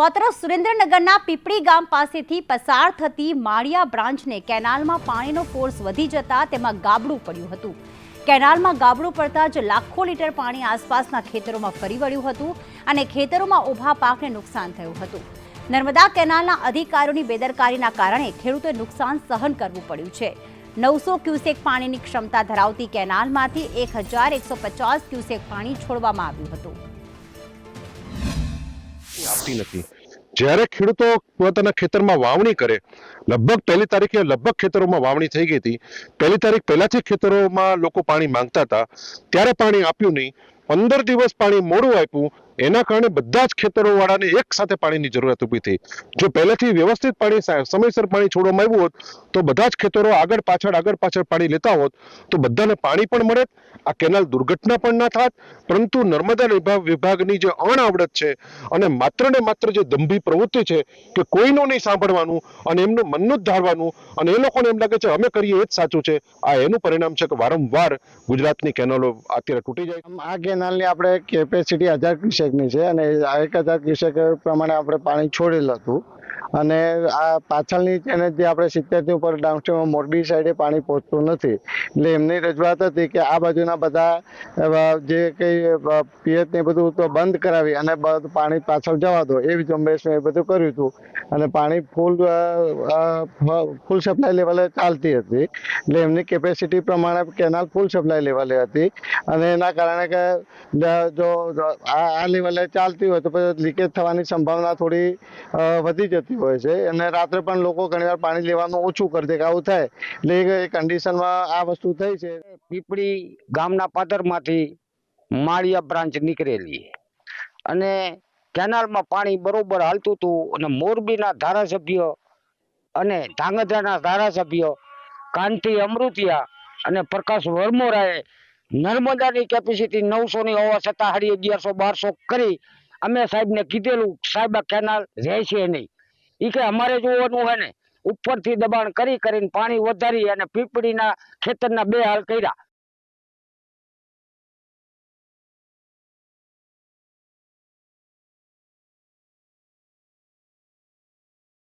તો સુરેન્દ્રનગરના પીપળી ગામ પાસેથી પસાર થતી માળિયા બ્રાન્ચને કેનાલમાં પાણીનો ફોર્સ વધી જતા તેમાં ગાબડું પડ્યું હતું. કેનાલમાં ગાબડું પડતા જ લાખો લીટર પાણી આસપાસના ખેતરોમાં ફરી વળ્યું હતું અને ખેતરોમાં ઊભા પાકને નુકસાન થયું હતું. નર્મદા કેનાલના અધિકારીઓની બેદરકારીના કારણે ખેડૂતોએ નુકસાન સહન કરવું પડ્યું છે. નવસો ક્યુસેક પાણીની ક્ષમતા ધરાવતી કેનાલમાંથી એક હજાર એકસો પચાસ ક્યુસેક પાણી છોડવામાં આવ્યું હતું. આપતી નથી. જ્યારે ખેડૂતો પોતાના ખેતરમાં વાવણી કરે લગભગ પહેલી તારીખે લગભગ ખેતરોમાં વાવણી થઈ ગઈ હતી. પહેલી તારીખ પહેલાથી ખેતરોમાં લોકો પાણી માંગતા હતા. ત્યારે પાણી આપ્યું નહીં. પંદર દિવસ પાણી મોડું આપ્યું. એના કારણે બધા જ ખેતરો વાળાને એક સાથે પાણીની જરૂરત ઊભી થઈ. જો પહેલેથી વ્યવસ્થિત પાણી સમયસર પાણી છોડવામાં આવ્યું હોત, તો બધા જ ખેતરો આગળ પાછળ આગળ પાછળ પાણી લેતા હોત, તો બધાને પાણી પણ મળે, આ કેનાલ દુર્ઘટના પણ ના થાત, પરંતુ નર્મદા વિભાગ વિભાગની જે અણઆવડત છે અને માત્ર ને માત્ર જે દંભી પ્રવૃત્તિ છે કે કોઈનું નહીં સાંભળવાનું અને એમનું મનનું જ ધારવાનું અને એ લોકોને એમ લાગે છે અમે કરીએ એ જ સાચું છે, આ એનું પરિણામ છે કે વારંવાર ગુજરાતની કેનાલો અત્યારે તૂટી જાય. આ કેનાલની આપણે કેપેસિટી હજાર ક્યુસેકની છે અને એક હજાર ક્યુસેક પ્રમાણે આપણે પાણી છોડેલ હતું. અને આ પાછળની એને જે આપણે સિત્તેરથી ઉપર ડાઉનસ્ટ્રીમમાં મોરબી સાઈડે પાણી પહોંચતું નથી. એટલે એમની રજૂઆત હતી કે આ બાજુના બધા જે કંઈ પિયત ને બધું તો બંધ કરાવી અને પાણી પાછળ જવા દો એવી ઝુંબેશ એ બધું કર્યું હતું. અને પાણી ફૂલ ફૂલ સપ્લાય લેવલે ચાલતી હતી. એટલે એમની કેપેસિટી પ્રમાણે કેનાલ ફૂલ સપ્લાય લેવલે હતી. અને એના કારણે કે જ- આ લેવલે ચાલતી હોય તો પછી લીકેજ થવાની સંભાવના થોડી વધી જતી હોય છે. અને રાત્રે પણ લોકો ઘણીવાર પાણી લેવાનું ઓછું કરી દે કે આવું થાય. એટલે એ કન્ડિશનમાં આ વસ્તુ થઈ છે. પીપળી ગામના પાદરમાંથી માળિયા બ્રાન્ચ નીકળેલી. અને કેનાલમાં પાણી બરોબર હાલતું હતું અને મોરબીના ધારાસભ્ય અને ધાંગધ્રાના ધારાસભ્ય કાંતિ અમૃતિયા અને પ્રકાશ વરમોરાએ નર્મદાની કેપેસિટી નવસો ની હોવા છતાં હાડી અગિયારસો, બારસો કરી અમે સાહેબને કીધેલું, સાહેબ આ કેનાલ રહેશે નહીં. ઈ કે અમારે જોવાનું હોય ને, ઉપરથી દબાણ કરી કરીને પાણી વધારી અને પીપળીના ખેતરના બે હાલ કર્યા.